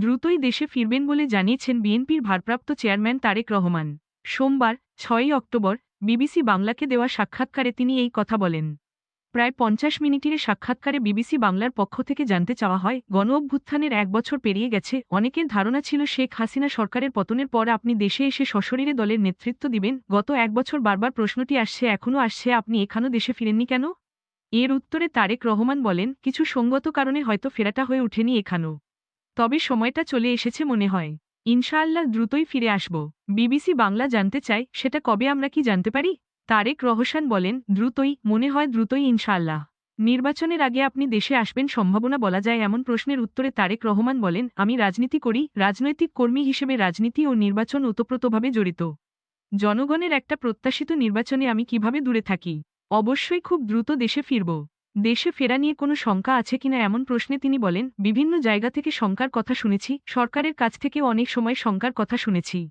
দ্রুতই দেশে ফিরবেন বলে জানিয়েছেন বিএনপির ভারপ্রাপ্ত চেয়ারম্যান তারেক রহমান। সোমবার, ছয়ই অক্টোবর, বিবিসি বাংলাকে দেওয়া সাক্ষাৎকারে তিনি এই কথা বলেন। প্রায় পঞ্চাশ মিনিটের সাক্ষাৎকারে বিবিসি বাংলার পক্ষ থেকে জানতে চাওয়া হয়, গণ অভ্যুত্থানের এক বছর পেরিয়ে গেছে, অনেকের ধারণা ছিল শেখ হাসিনা সরকারের পতনের পর আপনি দেশে এসে সশরীরে দলের নেতৃত্ব দিবেন, গত এক বছর বারবার প্রশ্নটি আসছে, এখনও আসছে, আপনি এখানেও দেশে ফিরেননি কেন? এর উত্তরে তারেক রহমান বলেন, কিছু সঙ্গত কারণে হয়তো ফেরাটা হয়ে ওঠেনি এখানেও। তবে সময়টা চলে এসেছে মনে হয়। ইনশাআল্লাহ দ্রুতই ফিরে আসব। বিবিসি বাংলা জানতে চায়, সেটা কবে আমরা কি জানতে পারি? তারেক রহসান বলেন, দ্রুতই, মনে হয় দ্রুতই ইনশাআল্লাহ। নির্বাচনের আগে আপনি দেশে আসবেন সম্ভাবনা বলা যায় এমন প্রশ্নের উত্তরে তারেক রহমান বলেন, আমি রাজনীতি করি, রাজনৈতিক কর্মী হিসেবে রাজনীতি ও নির্বাচন ওতপ্রোতভাবে জড়িত। জনগণের একটা প্রত্যাশিত নির্বাচনে আমি কীভাবে দূরে থাকি? অবশ্যই খুব দ্রুত দেশে ফিরব। দেশে ফেরা নিয়ে কোনো শঙ্কা আছে কিনা এমন প্রশ্নে তিনি বলেন, বিভিন্ন জায়গা থেকে শঙ্কার কথা শুনেছি, সরকারের কাছ থেকেও অনেক সময় শঙ্কার কথা শুনেছি।